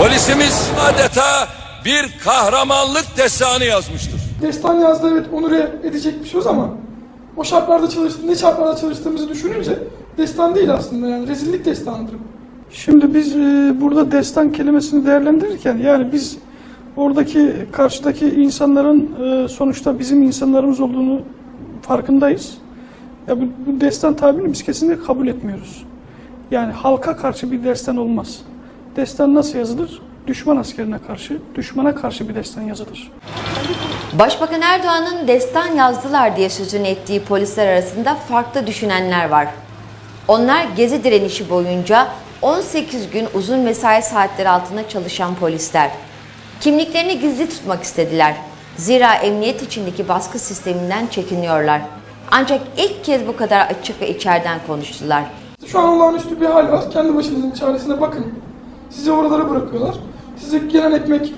Polisimiz adeta bir kahramanlık destanı yazmıştır. Destan yazdı evet onur edecek bir söz ama o şartlarda çalıştığımız, ne şartlarda çalıştığımızı düşününce destan değil aslında yani rezillik destanıdır. Şimdi biz e, burada destan kelimesini değerlendirirken yani biz oradaki karşıdaki insanların e, sonuçta bizim insanlarımız olduğunu farkındayız. Ya bu, bu destan tabirini biz kesinlikle kabul etmiyoruz. Yani halka karşı bir destan olmaz. Destan nasıl yazılır? Düşman askerine karşı, düşmana karşı bir destan yazılır. Başbakan Erdoğan'ın destan yazdılar diye sözünü ettiği polisler arasında farklı düşünenler var. Onlar gezi direnişi boyunca 18 gün uzun mesai saatleri altında çalışan polisler. Kimliklerini gizli tutmak istediler. Zira emniyet içindeki baskı sisteminden çekiniyorlar. Ancak ilk kez bu kadar açık ve içeriden konuştular. Şu an olağanüstü bir hal var. Kendi başınızın çaresine bakın. Sizi oralara bırakıyorlar. Size gelen ekmek,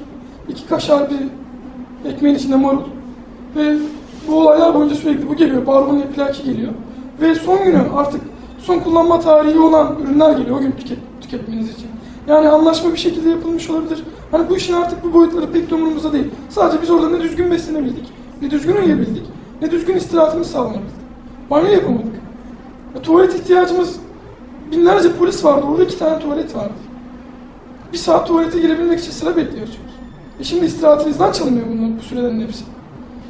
iki kaşar bir ekmeğin içinde marul. Ve bu olaylar boyunca sürekli bu geliyor. Barbunya plaki geliyor. Ve son günü artık son kullanma tarihi olan ürünler geliyor o gün tüket, tüketmeniz için. Yani anlaşma bir şekilde yapılmış olabilir. Hani bu işin artık bu boyutları pek de umurumuzda değil. Sadece biz orada ne düzgün beslenebildik, ne düzgün uyuyabildik, ne düzgün istirahatimiz sağlanabildi. Banyo yapamadık. Ya, tuvalet ihtiyacımız binlerce polis vardı. Orada iki tane tuvalet vardı. Bir saat tuvalete girebilmek için sıra bekliyorsunuz. E şimdi istirahatinizden çalınıyor bunlar bu sürelerin hepsi.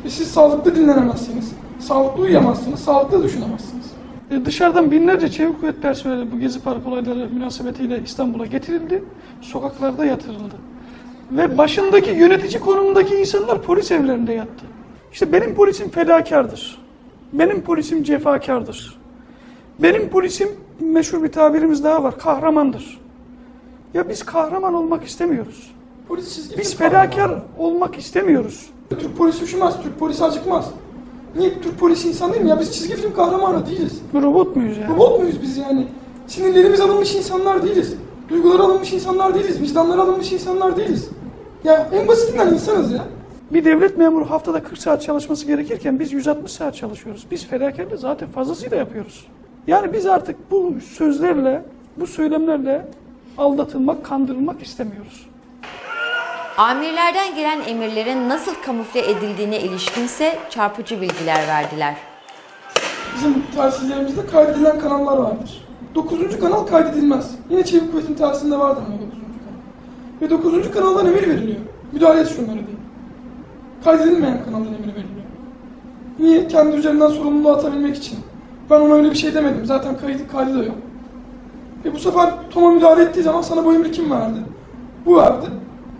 E siz sağlıklı dinlenemezsiniz. Sağlıklı uyuyamazsınız. Sağlıklı düşünemezsiniz. E, Dışarıdan binlerce çevik kuvvet personeli bu Gezi Park olayları münasebetiyle İstanbul'a getirildi. Sokaklarda yatırıldı. Ve başındaki yönetici konumundaki insanlar polis evlerinde yattı. İşte benim polisim fedakardır. Benim polisim cefakardır. Benim polisim meşhur bir tabirimiz daha var. Kahramandır. Ya biz kahraman olmak istemiyoruz. Polis çizgi Biz fedakar olmak istemiyoruz. Türk polisi üşümez, Türk polisi acıkmaz. Niye Türk polisi insan değil mi? Ya biz çizgi film kahramanı değiliz. Robot muyuz yani? Robot muyuz biz yani? Sinirlerimiz alınmış insanlar değiliz. Duyguları alınmış insanlar değiliz. Vicdanları alınmış insanlar değiliz. Ya en basitinden insanız ya. Bir devlet memuru haftada 40 saat çalışması gerekirken biz 160 saat çalışıyoruz. Biz fedakarlığı zaten fazlasıyla yapıyoruz. Yani biz artık bu sözlerle, bu söylemlerle aldatılmak, kandırılmak istemiyoruz. Amirlerden gelen emirlerin nasıl kamufle edildiğine ilişkinse çarpıcı bilgiler verdiler. Bizim telsizlerimizde kaydedilen kanallar vardır. Dokuzuncu kanal kaydedilmez. Yine Çevik Kuvvet'in telsizinde vardır ama dokuzuncu kanal. Ve dokuzuncu kanaldan emir veriliyor. Müdahale et şunları diye. Kaydedilmeyen kanaldan emir veriliyor. Niye? Kendi üzerinden sorumluluğu atabilmek için. Ben ona öyle bir şey demedim. Zaten kaydı, kaydı da yok. E bu sefer Tom'a müdahale ettiği zaman sana bu emri kim verdi? Bu verdi.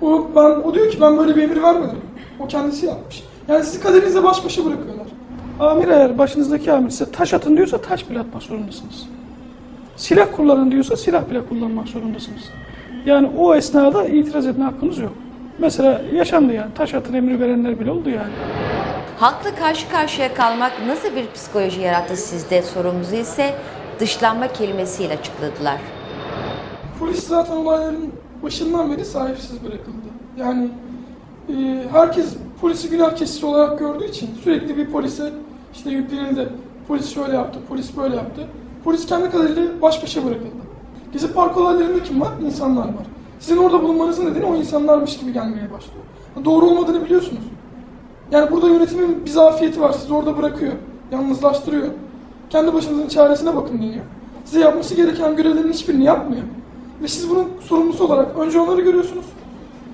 O, ben, o diyor ki ben böyle bir emir vermedim. O kendisi yapmış. Yani sizi kaderinizle baş başa bırakıyorlar. Amir eğer başınızdaki amir size taş atın diyorsa taş bile atmak zorundasınız. Silah kullanın diyorsa silah bile kullanmak zorundasınız. Yani o esnada itiraz etme hakkınız yok. Mesela yaşandı yani taş atın emri verenler bile oldu yani. Halkla karşı karşıya kalmak nasıl bir psikoloji yarattı sizde sorumuzu ise dışlanma kelimesiyle açıkladılar. Polis zaten olayların başından beri sahipsiz bırakıldı. Yani e, herkes polisi günah keçisi olarak gördüğü için sürekli bir polise işte yüklenildi. Polis şöyle yaptı, polis böyle yaptı. Polis kendi kadarıyla baş başa bırakıldı. Gezi park olaylarında kim var? İnsanlar var. Sizin orada bulunmanızın nedeni o insanlarmış gibi gelmeye başlıyor. Doğru olmadığını biliyorsunuz. Yani burada yönetimin bir zafiyeti var. Sizi orada bırakıyor. Yalnızlaştırıyor. Kendi başınızın çaresine bakın deniyor. Size yapması gereken görevlerin hiçbirini yapmıyor. Ve siz bunun sorumlusu olarak önce onları görüyorsunuz.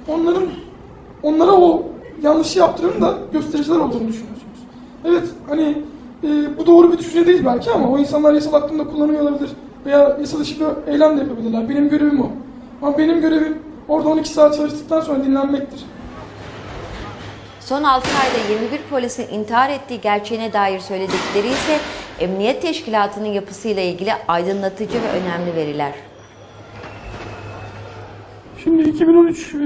Onların onlara o yanlışı yaptıranın da göstericiler olduğunu düşünüyorsunuz. Evet hani e, bu doğru bir düşünce değil belki ama o insanlar yasal hakkında kullanıyor olabilir. Veya yasal dışı bir eylem de yapabilirler. Benim görevim o. Ama benim görevim orada 12 saat çalıştıktan sonra dinlenmektir. Son 6 ayda 21 polisin intihar ettiği gerçeğine dair söyledikleri ise emniyet teşkilatının yapısıyla ilgili aydınlatıcı ve önemli veriler. Şimdi 2013 e,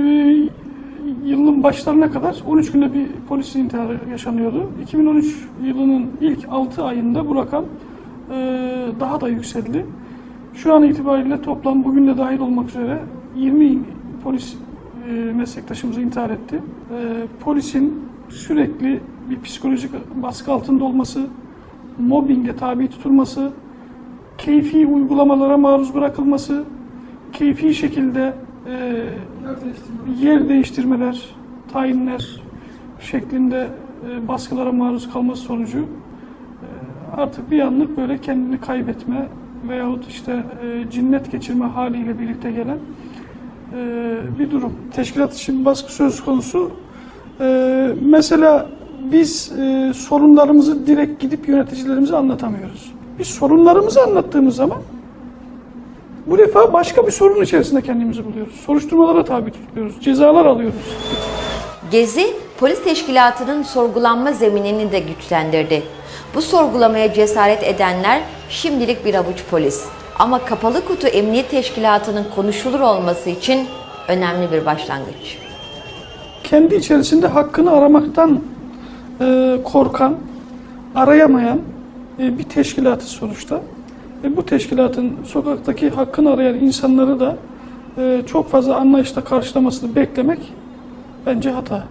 yılının başlarına kadar 13 günde bir polis intiharı yaşanıyordu. 2013 yılının ilk 6 ayında bu rakam e, daha da yükseldi. Şu an itibariyle toplam bugün de dahil olmak üzere 20 polis e, meslektaşımız intihar etti. E, polisin sürekli bir psikolojik baskı altında olması, mobbinge tabi tutulması, keyfi uygulamalara maruz bırakılması, keyfi şekilde e, Yer değiştirme. yer değiştirmeler, tayinler şeklinde e, baskılara maruz kalması sonucu e, artık bir anlık böyle kendini kaybetme veyahut işte e, cinnet geçirme haliyle birlikte gelen bir durum. Teşkilat için baskı söz konusu. E, mesela biz e, sorunlarımızı direkt gidip yöneticilerimize anlatamıyoruz. Biz sorunlarımızı anlattığımız zaman bu defa başka bir sorun içerisinde kendimizi buluyoruz. Soruşturmalara tabi tutuluyoruz. Cezalar alıyoruz. Gezi, polis teşkilatının sorgulanma zeminini de güçlendirdi. Bu sorgulamaya cesaret edenler şimdilik bir avuç polis. Ama kapalı kutu emniyet teşkilatının konuşulur olması için önemli bir başlangıç. Kendi içerisinde hakkını aramaktan e, korkan, arayamayan e, bir teşkilatı sonuçta. E, bu teşkilatın sokaktaki hakkını arayan insanları da e, çok fazla anlayışla karşılamasını beklemek bence hata.